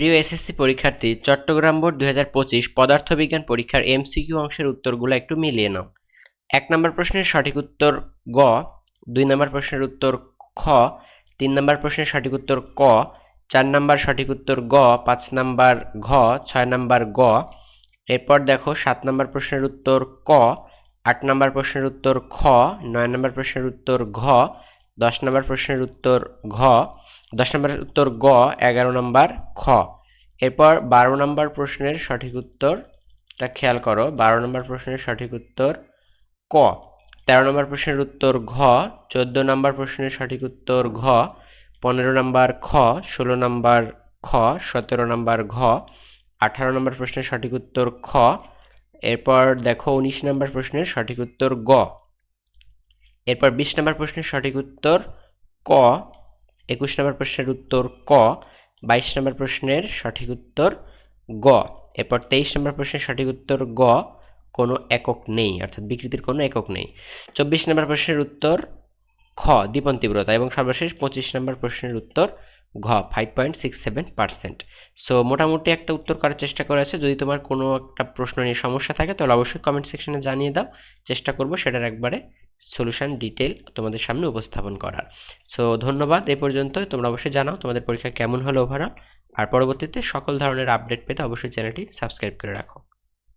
প্রিয় এসএসসি পরীক্ষার্থী, চট্টগ্রাম বোর্ড দু হাজার পঁচিশ পদার্থবিজ্ঞান পরীক্ষার এমসিকিউ অংশের উত্তরগুলো একটু মিলিয়ে নাও। এক নম্বর প্রশ্নের সঠিক উত্তর গ, দুই নম্বর প্রশ্নের উত্তর খ, তিন নম্বর প্রশ্নের সঠিক উত্তর ক, চার নম্বর সঠিক উত্তর গ, পাঁচ নম্বর ঘ, ছয় নম্বর গ। এরপর দেখো সাত নম্বর প্রশ্নের উত্তর ক, আট নম্বর প্রশ্নের উত্তর খ, নয় নম্বর প্রশ্নের উত্তর ঘ, দশ নম্বর প্রশ্নের উত্তর ঘ দশ নম্বর উত্তর গ, এগারো নম্বর খ। এরপর বারো নম্বর প্রশ্নের সঠিক উত্তরটা খেয়াল করো। বারো নম্বর প্রশ্নের সঠিক উত্তর ক। তেরো নম্বর প্রশ্নের উত্তর ঘ, চোদ্দ নম্বর প্রশ্নের সঠিক উত্তর ঘ, পনেরো নম্বর খ, ষোলো নম্বর খ, সতেরো নম্বর ঘ, আঠারো নম্বর প্রশ্নের সঠিক উত্তর খ। এরপর দেখো উনিশ নম্বর প্রশ্নের সঠিক উত্তর গ। এরপর বিশ নম্বর প্রশ্নের সঠিক উত্তর ক। একুশ নম্বর প্রশ্নের উত্তর ক, বাইশ নম্বর প্রশ্নের সঠিক উত্তর গ। এরপর তেইশ নম্বর প্রশ্নের সঠিক উত্তর গ, কোনো একক নেই, অর্থাৎ বিকৃতির কোনো একক নেই। চব্বিশ নম্বর প্রশ্নের উত্তর খ দীপন তীব্রতা এবং সর্বশেষ পঁচিশ নম্বর প্রশ্নের উত্তর ঘ five point six seven percent so মোটামুটি একটা উত্তর করার চেষ্টা করেছে। যদি তোমার কোনো একটা প্রশ্ন নিয়ে সমস্যা থাকে, তাহলে অবশ্যই কমেন্ট সেকশনে জানিয়ে দাও। চেষ্টা করব সেটার একবারে সলিউশন ডিটেল তোমাদের সামনে উপস্থাপন করার। সো ধন্যবাদ। এ পর্যন্ত তোমরা অবশ্যই জানাও তোমাদের পরীক্ষা কেমন হলো ওভারঅল আর পরবর্তীতে সকল ধরনের আপডেট পেতে অবশ্যই চ্যানেলটি সাবস্ক্রাইব করে রাখো।